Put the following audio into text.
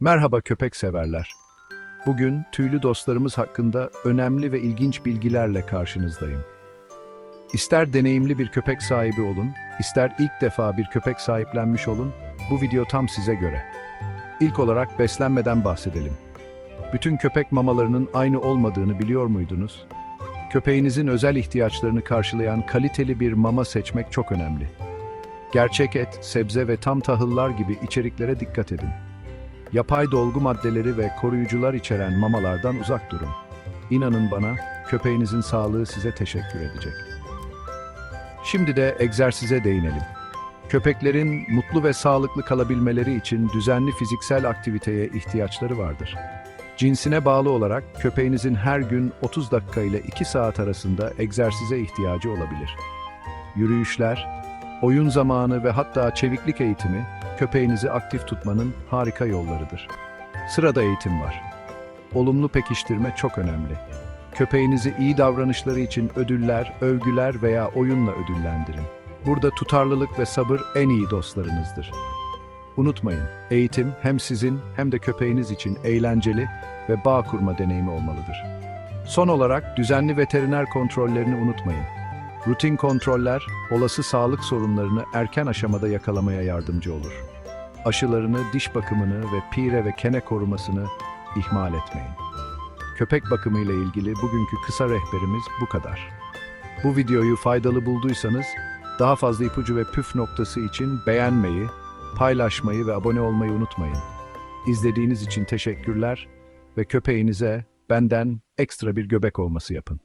Merhaba köpek severler. Bugün tüylü dostlarımız hakkında önemli ve ilginç bilgilerle karşınızdayım. İster deneyimli bir köpek sahibi olun, ister ilk defa bir köpek sahiplenmiş olun, bu video tam size göre. İlk olarak beslenmeden bahsedelim. Bütün köpek mamalarının aynı olmadığını biliyor muydunuz? Köpeğinizin özel ihtiyaçlarını karşılayan kaliteli bir mama seçmek çok önemli. Gerçek et, sebze ve tam tahıllar gibi içeriklere dikkat edin. Yapay dolgu maddeleri ve koruyucular içeren mamalardan uzak durun. İnanın bana, köpeğinizin sağlığı size teşekkür edecek. Şimdi de egzersize değinelim. Köpeklerin mutlu ve sağlıklı kalabilmeleri için düzenli fiziksel aktiviteye ihtiyaçları vardır. Cinsine bağlı olarak köpeğinizin her gün 30 dakika ile 2 saat arasında egzersize ihtiyacı olabilir. Yürüyüşler, oyun zamanı ve hatta çeviklik eğitimi köpeğinizi aktif tutmanın harika yollarıdır. Sırada eğitim var. Olumlu pekiştirme çok önemli. Köpeğinizi iyi davranışları için ödüller, övgüler veya oyunla ödüllendirin. Burada tutarlılık ve sabır en iyi dostlarınızdır. Unutmayın, eğitim hem sizin hem de köpeğiniz için eğlenceli ve bağ kurma deneyimi olmalıdır. Son olarak düzenli veteriner kontrollerini unutmayın. Rutin kontroller, olası sağlık sorunlarını erken aşamada yakalamaya yardımcı olur. Aşılarını, diş bakımını ve pire ve kene korumasını ihmal etmeyin. Köpek bakımı ile ilgili bugünkü kısa rehberimiz bu kadar. Bu videoyu faydalı bulduysanız, daha fazla ipucu ve püf noktası için beğenmeyi, paylaşmayı ve abone olmayı unutmayın. İzlediğiniz için teşekkürler ve köpeğinize benden ekstra bir göbek olması yapın.